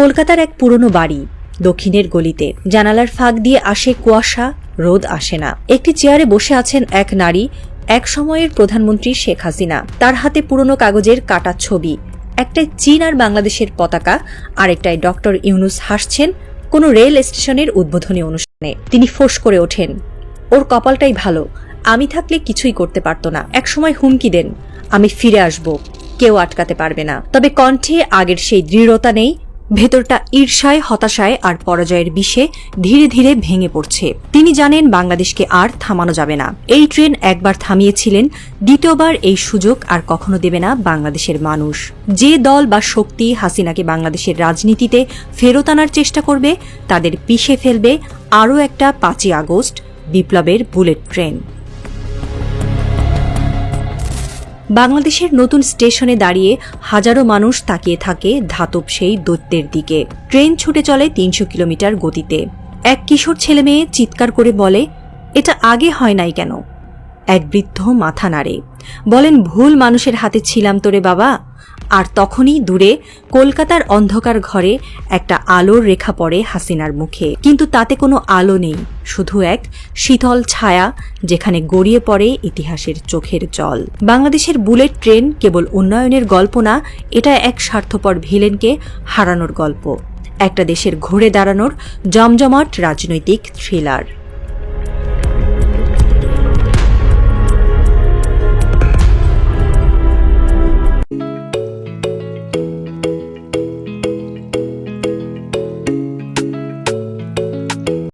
কলকাতার এক পুরনো বাড়ি দক্ষিণের গলিতে। জানালার ফাঁক দিয়ে আসে কুয়াশা, রোদ আসে না। একটি চেয়ারে বসে আছেন এক নারী, এক সময়ের প্রধানমন্ত্রী শেখ হাসিনা। তার হাতে পুরনো কাগজের কাটা ছবি, একটাই চীন আর বাংলাদেশের পতাকা আরেকটায় ডক্টর ইউনুস হাসছেন কোনো রেল স্টেশনের উদ্বোধনী অনুষ্ঠানে। তিনি ফোঁস করে ওঠেন, ওর কপালটাই ভালো, আমি থাকলে কিছুই করতে পারতো না। একসময় হুমকি দেন, আমি ফিরে আসব, কেউ আটকাতে পারবে না। তবে কণ্ঠে আগের সেই দৃঢ়তা নেই ভেতরটা ঈর্ষায়, হতাশায় আর পরাজয়ের বিষে ধীরে ধীরে ভেঙে পড়ছে। তিনি জানেন বাংলাদেশকে আর থামানো যাবে না। এই ট্রেন একবার থামিয়েছিলেন, দ্বিতীয়বার এই সুযোগ আর কখনো দেবে না বাংলাদেশের মানুষ। যে দল বা শক্তি হাসিনাকে বাংলাদেশের রাজনীতিতে ফেরত আনার চেষ্টা করবে, তাদের পিষে ফেলবে আরও একটা পাঁচই আগস্ট বিপ্লবের বুলেট ট্রেন। বাংলাদেশের নতুন স্টেশনে দাঁড়িয়ে হাজারো মানুষ তাকিয়ে থাকে ধাতব সেই দৈত্যের দিকে। ট্রেন ছুটে চলে তিনশো কিলোমিটার গতিতে। এক কিশোর ছেলে মেয়ে চিৎকার করে বলে, এটা আগে হয় নাই কেন? এক বৃদ্ধ মাথা নাড়ে। বলেন, ভুল মানুষের হাতে ছিলাম তোরে বাবা। আর তখনই দূরে কলকাতার অন্ধকার ঘরে একটা আলোর রেখা পড়ে হাসিনার মুখে। কিন্তু তাতে কোনো আলো নেই, শুধু এক শীতল ছায়া যেখানে গড়িয়ে পড়ে ইতিহাসের চোখের জল। বাংলাদেশের বুলেট ট্রেন কেবল উন্নয়নের গল্প না, এটা এক স্বার্থপর ভিলেনকে হারানোর গল্প। একটা দেশের ঘুরে দাঁড়ানোর জমজমাট রাজনৈতিক থ্রিলার।